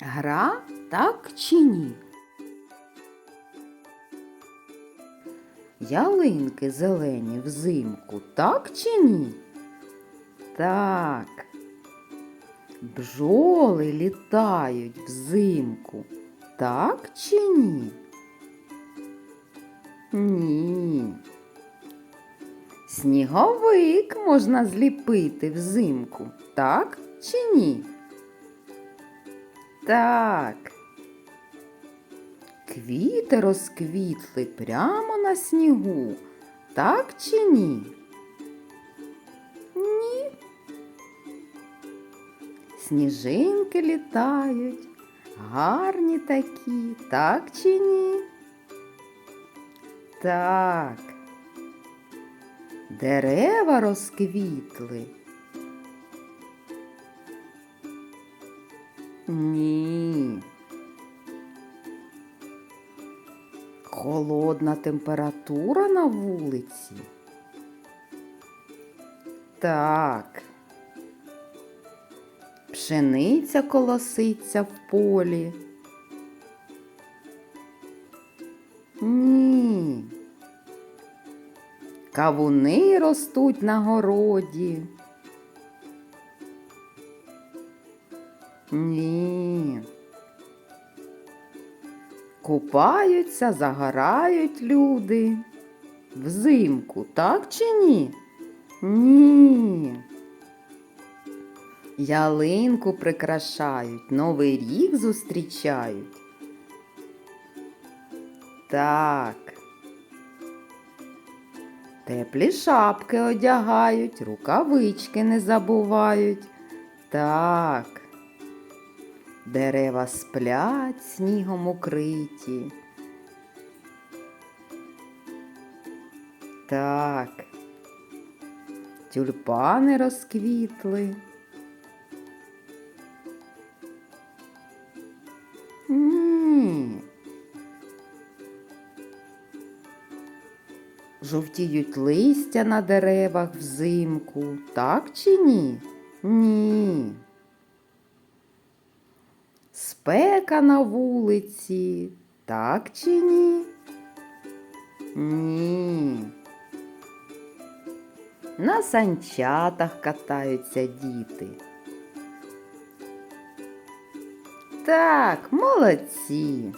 Гра так чи ні? Ялинки зелені взимку, так чи ні? Так. Бджоли літають взимку, так чи ні? Ні. Сніговик можна зліпити взимку, так чи ні? Так. Квіти розквітли прямо на снігу, так чи ні? Ні. Сніжинки літають, гарні такі, так чи ні? Так. Дерева розквітли. Ні. Холодна температура на вулиці. Так. Пшениця колоситься в полі. Ні. Кавуни ростуть на городі. Ні. Купаються, загорають люди. Взимку, так чи ні? Ні. Ялинку прикрашають, Новий рік зустрічають. Так. Теплі шапки одягають, рукавички не забувають. Так. Дерева сплять, снігом укриті. Так. Тюльпани розквітли. Ні. Жовтіють листя на деревах взимку, так чи ні? Ні. Спека на вулиці, так чи ні? Ні. На санчатах катаються діти. Так, молодці.